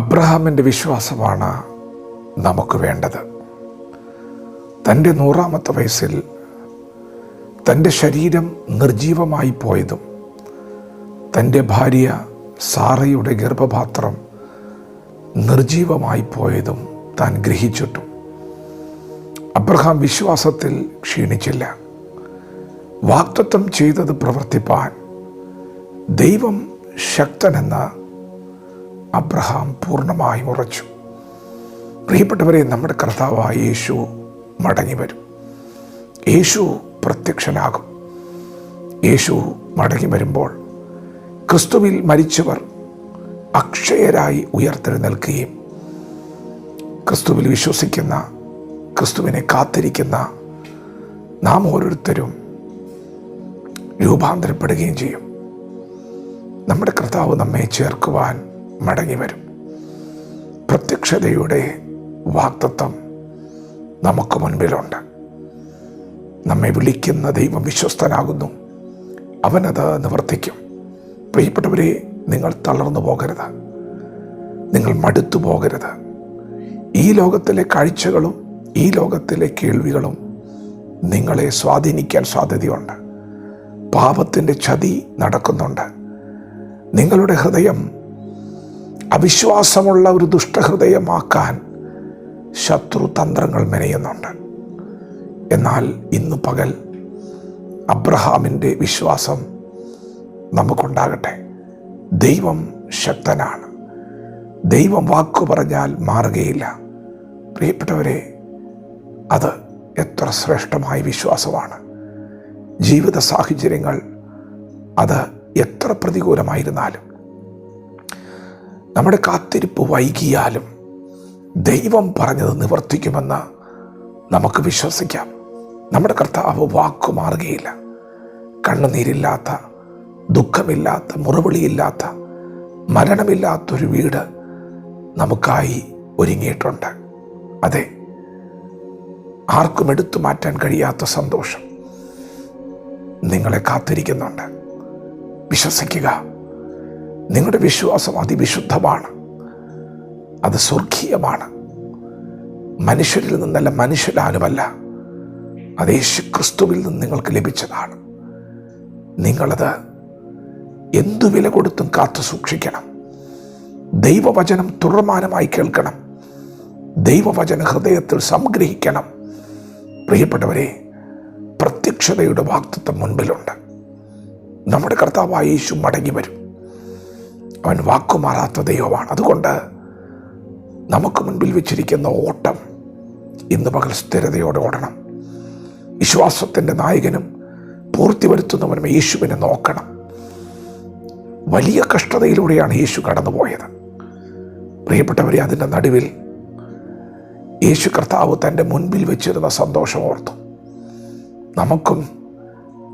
അബ്രഹാമിന്റെ വിശ്വാസമാണ് നമുക്ക് വേണ്ടത്. തന്റെ നൂറാമത്തെ വയസ്സിൽ തന്റെ ശരീരം നിർജീവമായി പോയതും തന്റെ ഭാര്യ സാറയുടെ ഗർഭപാത്രം നിർജീവമായി പോയതും താൻ ഗ്രഹിച്ചിട്ടും. അബ്രഹാം വിശ്വാസത്തിൽ ക്ഷീണിച്ചില്ല. വാക്തത്വം ചെയ്തത് പ്രവർത്തിപ്പാൻ ദൈവം ശക്തനെന്ന് അബ്രഹാം പൂർണമായും ഉറച്ചു. പ്രിയപ്പെട്ടവരെ നമ്മുടെ കർത്താവായ യേശു മടങ്ങി വരും. യേശു പ്രത്യക്ഷനാകും. യേശു മടങ്ങി വരുമ്പോൾ ക്രിസ്തുവിൽ മരിച്ചവർ അക്ഷയരായി ഉയർത്തെഴുന്നേൽക്കുകയും ക്രിസ്തുവിൽ വിശ്വസിക്കുന്ന ക്രിസ്തുവിനെ കാത്തിരിക്കുന്ന നാം ഓരോരുത്തരും രൂപാന്തരപ്പെടുകയും ചെയ്യും. നമ്മുടെ കർത്താവ് നമ്മെ ചേർക്കുവാൻ മടങ്ങി വരും. പ്രത്യക്ഷതയുടെ വാക്തത്വം നമുക്ക് മുൻപിലുണ്ട്. നമ്മെ വിളിക്കുന്ന ദൈവം വിശ്വസ്തനാകുന്നു. അവനത് നിവർത്തിക്കും. പ്രിയപ്പെട്ടവരെ നിങ്ങൾ തളർന്നു പോകരുത്. നിങ്ങൾ മടുത്തു പോകരുത്. ഈ ലോകത്തിലെ കാഴ്ചകളും ഈ ലോകത്തിലെ കേൾവികളും നിങ്ങളെ സ്വാധീനിക്കാൻ സാധ്യതയുണ്ട്. പാപത്തിന്റെ ചതി നടക്കുന്നുണ്ട്. നിങ്ങളുടെ ഹൃദയം അവിശ്വാസമുള്ള ഒരു ദുഷ്ടഹൃദയമാക്കാൻ ശത്രു തന്ത്രങ്ങൾ മെനയുന്നുണ്ട്. എന്നാൽ ഇന്ന് പകൽ അബ്രഹാമിന്റെ വിശ്വാസം നമുക്കുണ്ടാകട്ടെ. ദൈവം ശക്തനാണ്. ദൈവം വാക്കു പറഞ്ഞാൽ മാറുകയില്ല. പ്രിയപ്പെട്ടവരെ അത് എത്ര ശ്രേഷ്ഠമായ വിശ്വാസമാണ്. ജീവിത സാഹചര്യങ്ങൾ അത് എത്ര പ്രതികൂലമായിരുന്നാലും നമ്മുടെ കാത്തിരിപ്പ് വൈകിയാലും ദൈവം പറഞ്ഞത് നിവർത്തിക്കുമെന്ന് നമുക്ക് വിശ്വസിക്കാം. നമ്മുടെ കർത്താവ് വാക്കു മാറുകയില്ല. കണ്ണുനീരില്ലാത്ത ദുഃഖമില്ലാത്ത മുറവിളിയില്ലാത്ത മരണമില്ലാത്തൊരു വീട് നമുക്കായി ഒരുങ്ങിയിട്ടുണ്ട്. അതെ ആർക്കും എടുത്തു മാറ്റാൻ കഴിയാത്ത സന്തോഷം നിങ്ങളെ കാത്തിരിക്കുന്നുണ്ട്. വിശ്വസിക്കുക. നിങ്ങളുടെ വിശ്വാസം അതിവിശുദ്ധമാണ്. അത് സ്വർഗീയമാണ്. മനുഷ്യരിൽ നിന്നല്ല മനുഷ്യരാലുമല്ല. അത് യേശു ക്രിസ്തുവിൽ നിന്ന് നിങ്ങൾക്ക് ലഭിച്ചതാണ്. നിങ്ങളത് എന്തു വില കൊടുത്തും കാത്തു സൂക്ഷിക്കണം. ദൈവവചനം തുടർമാനമായി കേൾക്കണം. ദൈവവചന ഹൃദയത്തിൽ സംഗ്രഹിക്കണം. പ്രിയപ്പെട്ടവരെ പ്രത്യക്ഷതയുടെ വാക്തത്വം മുൻപിലുണ്ട്. നമ്മുടെ കർത്താവായ യേശു മടങ്ങി വരും. അവൻ വാക്കുമാറാത്ത ദൈവമാണ്. അതുകൊണ്ട് നമുക്ക് മുൻപിൽ വെച്ചിരിക്കുന്ന ഓട്ടം ഇന്ന് പകൽ സ്ഥിരതയോടെ ഓടണം. വിശ്വാസത്തിന്റെ നായകനും പൂർത്തി വരുത്തുന്നവനും യേശുവിനെ നോക്കണം. വലിയ കഷ്ടതയിലൂടെയാണ് യേശു കടന്നുപോയത്. പ്രിയപ്പെട്ടവരെ അതിന്റെ നടുവിൽ യേശു കർത്താവ് തന്റെ മുൻപിൽ വെച്ചിരുന്ന സന്തോഷം ഓർത്തു. നമുക്കും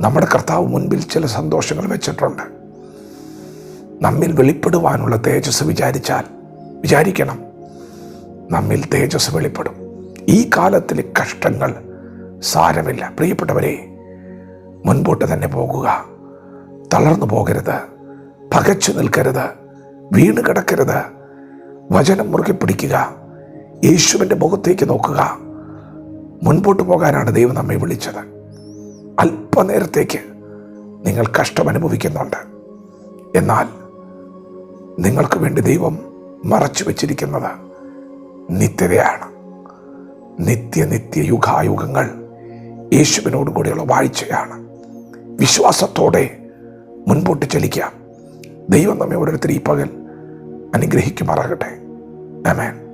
നമ്മുടെ കർത്താവ് മുൻപിൽ ചില സന്തോഷങ്ങൾ വെച്ചിട്ടുണ്ട്. നമ്മിൽ വെളിപ്പെടുവാനുള്ള തേജസ് വിചാരിച്ചാൽ വിചാരിക്കണം നമ്മിൽ തേജസ് വെളിപ്പെടും. ഈ കാലത്തിലെ കഷ്ടങ്ങൾ സാരമില്ല. പ്രിയപ്പെട്ടവരെ മുൻപോട്ട് തന്നെ പോകുക. തളർന്നു പോകരുത്. പകച്ചു നിൽക്കരുത്. വീണ് കിടക്കരുത്. വചനം മുറുകെ പിടിക്കുക. യേശുവിന്റെ മുഖത്തേക്ക് നോക്കുക. മുൻപോട്ട് പോകാനാണ് ദൈവം നമ്മെ വിളിച്ചത്. അല്പനേരത്തേക്ക് നിങ്ങൾ കഷ്ടം അനുഭവിക്കുന്നുണ്ട്. എന്നാൽ നിങ്ങൾക്ക് വേണ്ടി ദൈവം മറച്ചു വച്ചിരിക്കുന്നത് നിത്യതയാണ്. നിത്യ നിത്യ യുഗായുഗങ്ങൾ യേശുവിനോട് കൂടിയുള്ള വാഴ്ചയാണ്. വിശ്വാസത്തോടെ മുൻപോട്ട് ചലിക്കാം. ദൈവം നമ്മെ ഓരോരുത്തർ ഈ പകൽ അനുഗ്രഹിക്കുമാറാകട്ടെ. ആമേൻ.